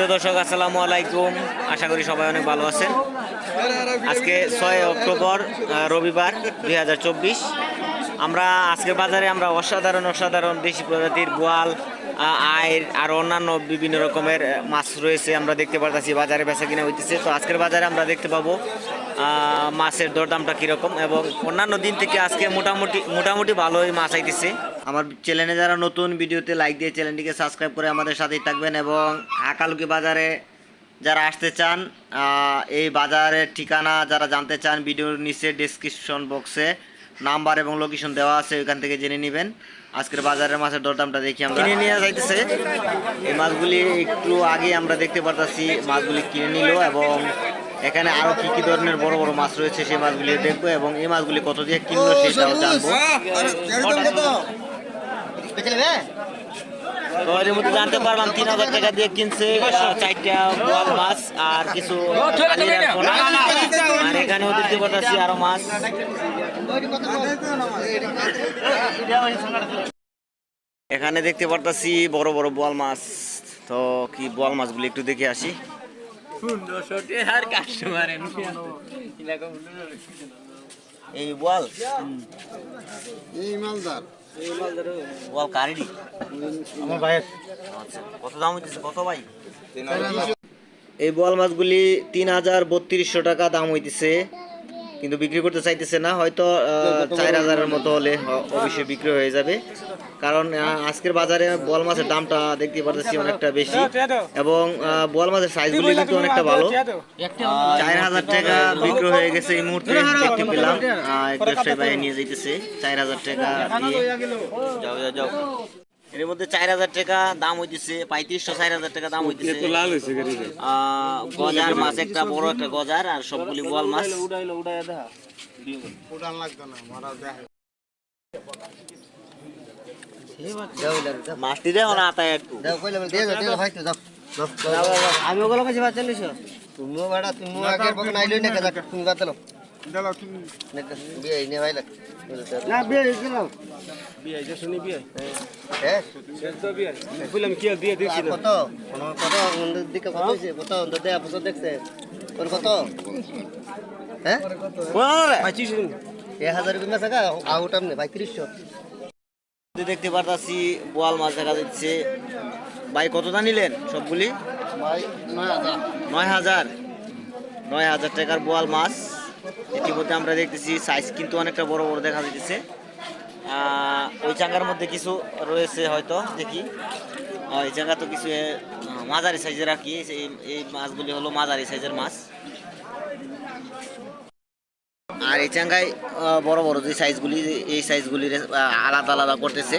দর্শক আসসালামু আলাইকুম। আশা করি সবাই অনেক ভালো আছেন। আজকে ছয় অক্টোবর রবিবার দু হাজার চব্বিশ। আমরা আজকের বাজারে আমরা অসাধারণ অসাধারণ দেশি প্রজাতির আহ, আয়ের আর অন্যান্য বিভিন্ন রকমের মাছ রয়েছে আমরা দেখতে পারতেছি বাজারে বেচা কিনা হইতেছে। তো আজকের বাজারে আমরা দেখতে পাবো মাছের দরদামটা কীরকম এবং অন্যান্য দিন থেকে আজকে মোটামুটি মোটামুটি ভালোই মাছ আইতেছে। আমার চ্যানেলে যারা নতুন ভিডিওতে লাইক দিয়ে চ্যানেলটিকে সাবস্ক্রাইব করে আমাদের সাথেই থাকবেন এবং হাকালুকি বাজারে যারা আসতে চান এই বাজারের ঠিকানা যারা জানতে চান ভিডিওর নিচে ডিসক্রিপশন বক্সে নাম্বার এবং লোকেশন দেওয়া আছে ওইখান থেকে জেনে নেবেন। আজকের বাজারের মাছের দরদামটা দেখি আমরা। কিনে নিয়ে যাইতেছে। এই মাছগুলি একটু আগে আমরা দেখতে পারতাছি মাছগুলি কিনে নিল এবং এখানে আরও কি কি ধরনের বড় বড় মাছ রয়েছে সেই মাছগুলি দেখব এবং এই মাছগুলি কত দিয়ে কিনলো সেটাও জানব। তো এর মধ্যে জানতে পারলাম তিন হাজার টাকা দিয়ে কিনছে চারটা বোয়াল মাছ আর কিছু আর আর এখানেও দেখতে পাচ্ছি আরও মাছ। এখানে দেখতে পারতাছি বড় বড় বোয়াল মাছ। তো কি বোয়াল মাছগুলি একটু দেখে আসি। এই বোয়াল? এই মালদার। বোয়াল কারিডি আমার ভাইয়ের। আচ্ছা কত দাম হইতেছে? কত ভাই? এই বোয়াল মাছগুলি তিন হাজার বত্রিশশো টাকা দাম হইতেছে। কিন্তু বিক্রি করতে চাইতেছে না, হয়তো চার হাজারের মতো হলে অবশ্যই বিক্রি হয়ে যাবে। কারণ আজকের বাজারে বল মাছের দামটা দেখতে পারতেছি অনেকটা বেশি এবং বোয়াল মাছের সাইজগুলি কিন্তু অনেকটা ভালো। চার হাজার টাকা বিক্রি হয়ে গেছে এই মুহূর্তে, দেখতে পেলাম। এক ভাই নিয়ে যাইতেছে, চার হাজার টাকা দিয়ে। যাও যাও। এর মধ্যে চার হাজার টাকা দাম হইতেছে পঁয়ত্রিশশো চার হাজার টাকা দাম হইতেছে। গজার মাছ একটা বড় একটা গজার আর সবগুলি বোয়াল মাছ। মাছটি দেও না আতায় একটু। আমি ওগুলো কাছে বাচ্চা তুমিও বেড়া তুমিও আগের বকে নাইলই না তুমি বাতলো হ্যাঁ? বললাম কি দিয়ে দিছি আর কত? কোন কত অন্যের দিকে কত হইছে কত? অন্তর দেয়া কত দেখছে? কোন কত? হ্যাঁ? এক হাজার আউট আমনে ভাই ত্রিশশো। দেখতে পারতাছি বোয়াল মাছ দেখা যাচ্ছে। ভাই কতটা নিলেন সবগুলি? ভাই নয় নয় হাজার। নয় হাজার টাকার বোয়াল মাছ। ইতিমধ্যে আমরা দেখতেছি সাইজ কিন্তু অনেকটা বড় বড় দেখা যাইতেছে। ওই চাঙ্গার মধ্যে কিছু রয়েছে হয়তো, দেখি। এই চাঙ্গা তো কিছু মাঝারি সাইজের আর কি, এই মাছগুলি হলো মাঝারি সাইজের মাছ। আর এই চাঙ্গায় বড় বড় যে সাইজগুলি এই সাইজগুলি আলাদা আলাদা করতেছে।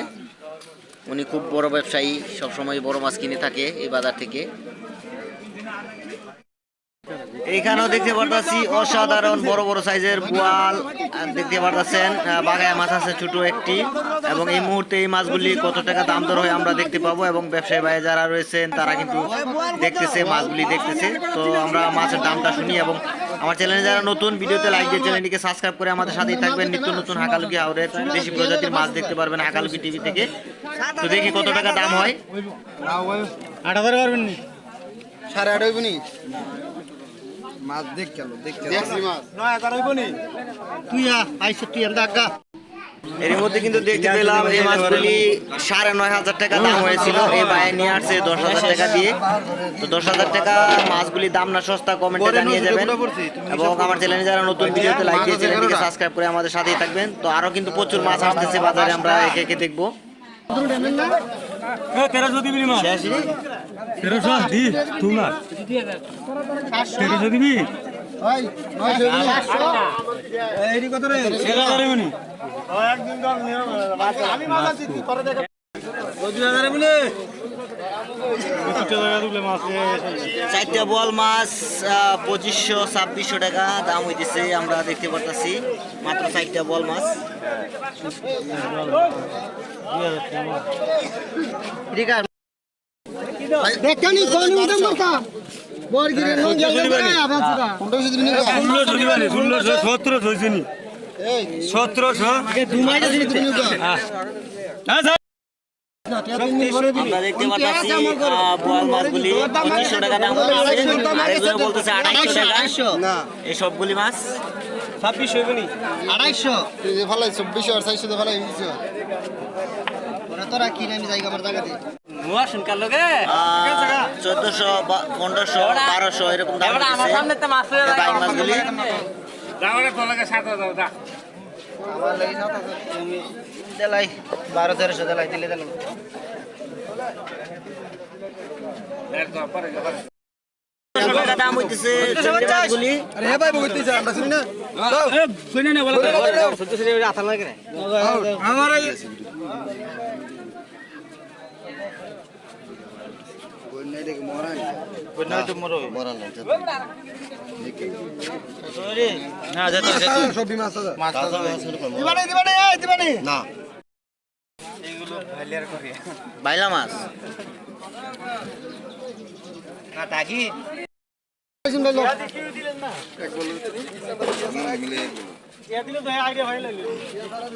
উনি খুব বড় ব্যবসায়ী, সবসময় বড় মাছ কিনে থাকে এই বাজার থেকে। এইখানেও দেখতে পারতাছি অসাধারণ বড় বড় সাইজের বোয়াল দেখতে পারতাছেন আহ, বাগায় মাছ আছে ছোট একটি এবং এই মুহূর্তে এই মাছগুলি কত টাকা দাম দর হয় আমরা দেখতে পাবো এবং ব্যবসায়ী ভাই যারা রয়েছেন তারা কিন্তু দেখতেছে মাছগুলি দেখতেছে। তো আমরা মাছের দামটা শুনি এবং আমার চ্যানেলে যারা নতুন ভিডিওতে লাইক দিয়ে চ্যানেলটিকে সাবস্ক্রাইব করে আমাদের সাথেই থাকবেন। নিত্য নতুন হাকালুকি হাওড়ের দেশি প্রজাতির মাছ দেখতে পারবেন হাকালুকি টিভি থেকে। তো দেখি কত টাকা দাম হয়। আট হাজার পারবেন সাড়ে আট হইব নি মাছ দেখ গেল দেখ তুই আইসে তুই এর মধ্যে কিন্তু দেখতে পেলাম এই মাছগুলি সাড়ে নয় হাজার টাকা দাম হয়েছিল এই বাইরে নিয়ে আসছে দশ হাজার টাকা দিয়ে। তো দশ হাজার টাকা মাছগুলির দাম না সস্তা কমেন্টে জানিয়ে যাবেন। এবং আমার চ্যানেলে যারা নতুন ভিডিওতে লাইক দিয়ে চ্যানেলটিকে সাবস্ক্রাইব করে আমাদের সাথেই থাকবেন। তো আরও কিন্তু প্রচুর মাছ আসতেছে বাজারে আমরা একে একে দেখব। তেরোশো দিবি রে? তেরোশো দি তোমার তেরোশো দিবি? ভাই চারটা বল মাছ আহ, পঁচিশশো ছাব্বিশশো টাকা দাম হইতেছে আমরা দেখতে পারতাছি। মাত্র চারটা বল মাছ। দিবা নি। ষোলোশো সতেরোশো। আমরা দেখতে পাচ্ছি বোয়াল মাছগুলি পঁচিশশো টাকা দাম বলতেছে বলতেছে আড়াইশো টাকা। এই সবগুলি মাছ? ছাব্বিশ হইব নি? আড়াইশো। তুই যে চব্বিশ আর চাইশো তো ভালাই হয়েছে ওরা তোরা কিনে আমি যাই আমার জায়গা দিয়ে? মুয়া শুনকার লগে চোদ্দশো পনেরোশো বারোশো এরকম দাম তো মাছ এই বাইং মাছগুলি আমার লাগি সাত হাজার তুমি দেলাই বারো তেরোশো দেলাই দিলে দিলাম দাম হইতেছে আমরা মাছ না।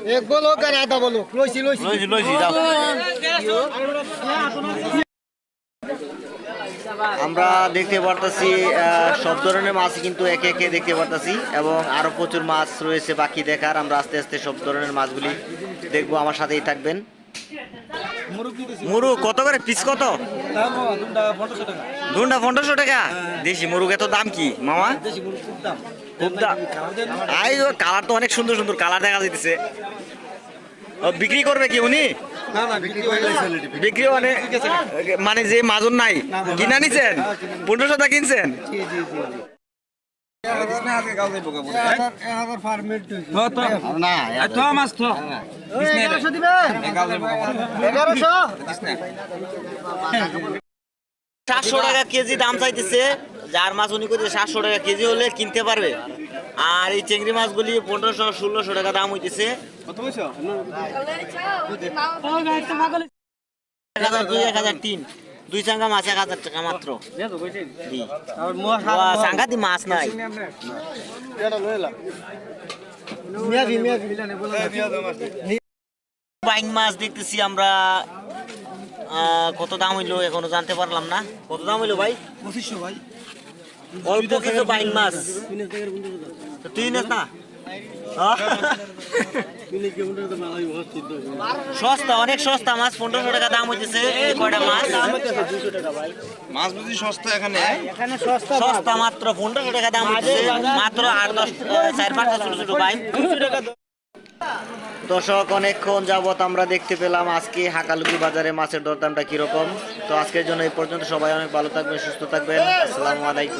এক বলো। আর আধা বলো। লইছি লইছি। লইছি লইছি যাও। আমরা দেখতে পারতাছি সব ধরনের মাছ কিন্তু একে একে দেখতে পারতাছি এবং আরও প্রচুর মাছ রয়েছে বাকি দেখার। আমরা আস্তে আস্তে সব ধরনের মাছগুলি দেখব আমার সাথেই থাকবেন। মুরু কত করে? পিস কত? দুটা পনেরোশো টাকা। দেশি মুরুগ এত দাম কি? মামা? খুব দাম। আই কালার তো অনেক সুন্দর সুন্দর কালার দেখা যাইতেছে। ও, বিক্রি করবে কি উনি? না না বিক্রি মানে মানে যে মাজন নাই কিনা নিছেন? পনেরোশো টাকা কিনছেন? সাতশো টাকা কেজি দাম চাইতেছে। যার মাছ উনি করছে সাতশো টাকা কেজি হলে কিনতে পারবে। আর এই চিংড়ি মাছগুলি পনেরোশো, ষোলোশো টাকা দাম হইতেছে। এক হাজার দুই, এক হাজার তিন। দুই চাঙ্গা মাছ এক হাজার টাকা মাত্র। সাংঘাতিক মাছ নাই। বাইং মাছ দেখতেছি আমরা। কত দাম হইল এখনও জানতে পারলাম না। কত দাম হইল ভাই? পঁচিশশো ভাই। অল্প কিছু বাইং মাছ। তো তুই নেস না সস্তা অনেক সস্তা মাছ পনেরোশো টাকা দাম হইতেছে। কয়টা মাছ? মাছ বুঝি সস্তা এখানে? এখানে সস্তা সস্তা মাত্র পনেরোশো টাকা দাম হইতেছে। মাত্র আট দশ চার পাঁচটা ছোট ছোট বাইং দর্শক, অনেকক্ষণ যাবত আমরা দেখতে পেলাম আজকে হাকালুকি বাজারে মাছের দরদামটা কীরকম। তো আজকের জন্য এই পর্যন্ত সবাই অনেক ভালো থাকবেন, সুস্থ থাকবেন। আসসালামু আলাইকুম।